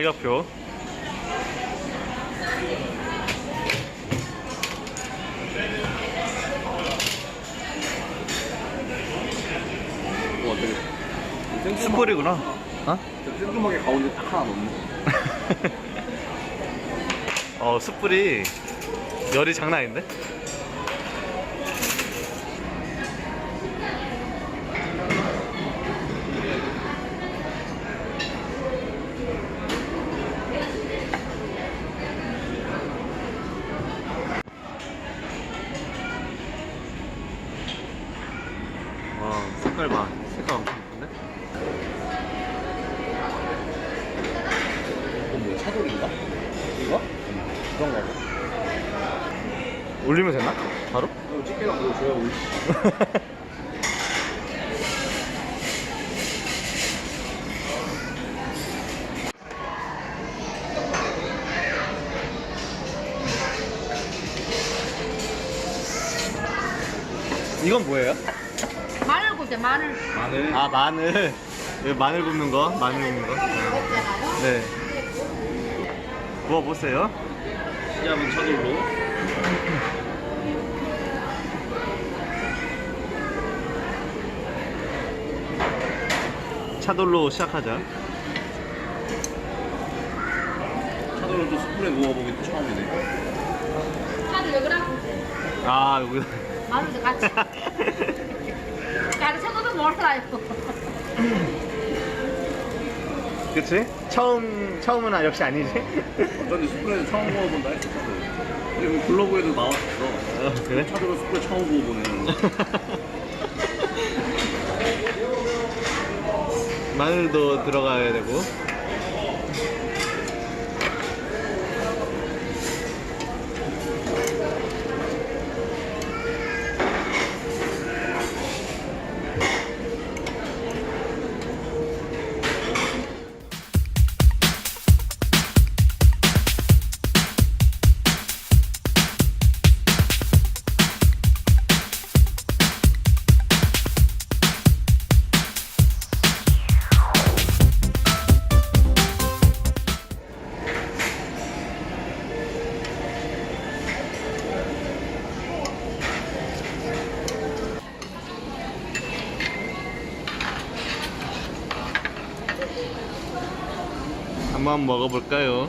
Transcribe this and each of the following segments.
가격표. 생- 숯불이구나. 어? 생뚱하게 가운데 딱 하나 넣네 어, 숯불이 열이 장난 아닌데? 와, 색깔 봐. 색깔 엄청 예쁜데? 이거 뭐야 차돌인가? 이거? 그런가 봐 올리면 되나? 바로? 이거 집게랑 그거 줘야 올지 이건 뭐예요? 마늘 굽자 마늘. 마늘? 아 마늘. 여기 마늘 굽는 거? 마늘 굽는 거? 네. 구워 보세요. 시작은 차돌로. 차돌로 시작하자. 차돌로 또 숯불에 구워보기 또 처음이네. 차도 여기랑 아 여기. 마늘도 같이 가르쳐도 몰라요 그치? 처음 처음은 아, 역시 아니지? 어쩐지 숯불에서 처음 구워본다 했어 차돌 근데 블로그에도 나왔었어. 어, 그래? 차돌로 숯불에 처음 구워보네 마늘도 들어가야 되고 한번 먹어볼까요?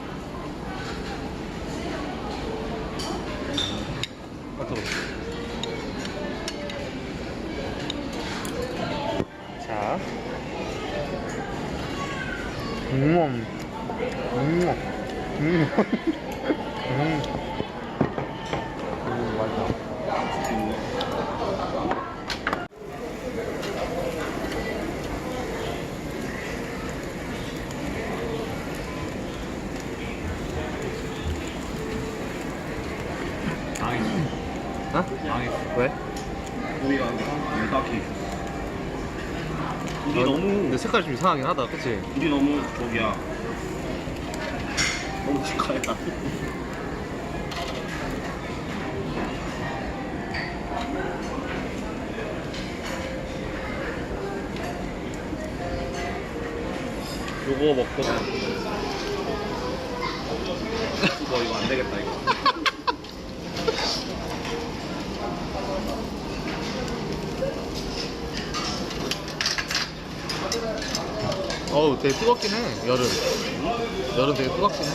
망했어. 어? 망했어. 왜? 고기가 안 딱히. 우리 어, 너무 근데 색깔이 좀 이상하긴 하다, 그치? 우리 너무 저기야. 너무 직화했다 요거 먹고. 너 이거 안 되겠다 이거 어우 되게 뜨겁긴 해 여름. 여름 되게 뜨겁긴 해.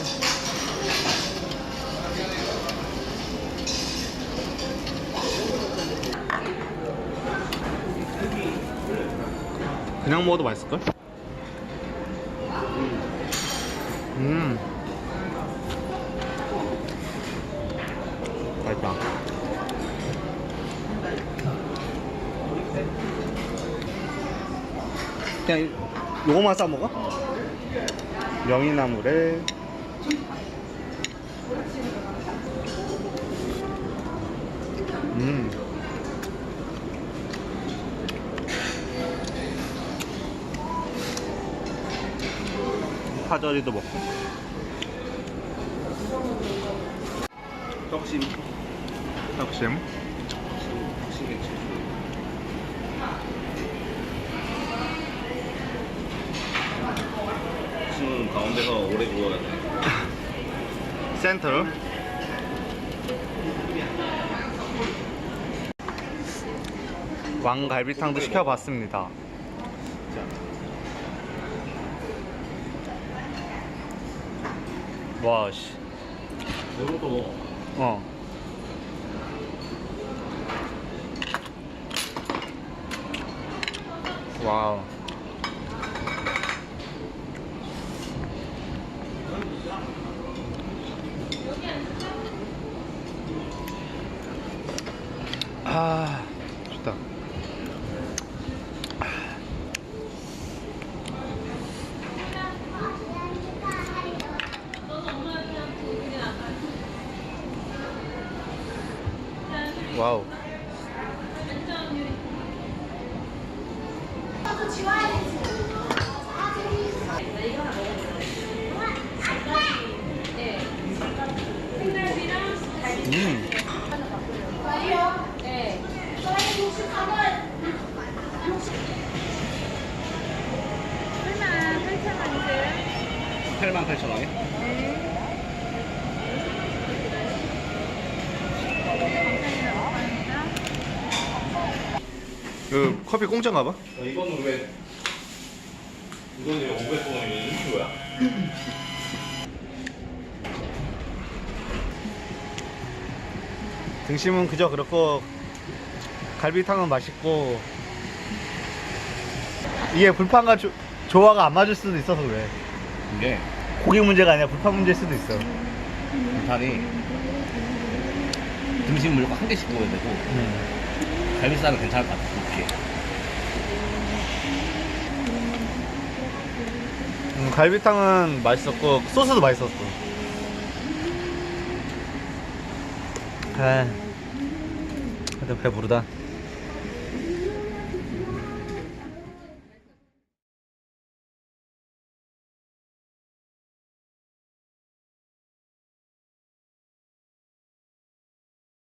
그냥 먹어도 맛있을걸? 음. 맛있다. 그냥 이- 요거만 싸 먹어? 명이나물에. 음. 파절이도 먹고. 떡심. 떡심 떡심겠지 떡심은 가운 데서 오래 구워야 돼. 센터. 왕갈비탕도 시켜봤습니다. 와, 씨. 이것도 먹어. 어. 와우. 아, 좋다. 와우. 음. 8천 원이세요? 8만 8천 원에? 그 커피 공짜인가 봐. 어, 이거는 왜? 이거는 왜 500원이면 1kg야? 등심은 그저 그렇고 갈비탕은 맛있고 이게 불판과 조, 조화가 안 맞을 수도 있어서 그래. 이게 고기 문제가 아니라 불판 문제일 수도 있어. 불판이 등심 무조건 한 개씩 구워야 되고 갈비살은 괜찮을 것 같아. 이렇게. 음, 갈비탕은 맛있었고 소스도 맛있었어. 아, 근데 배부르다.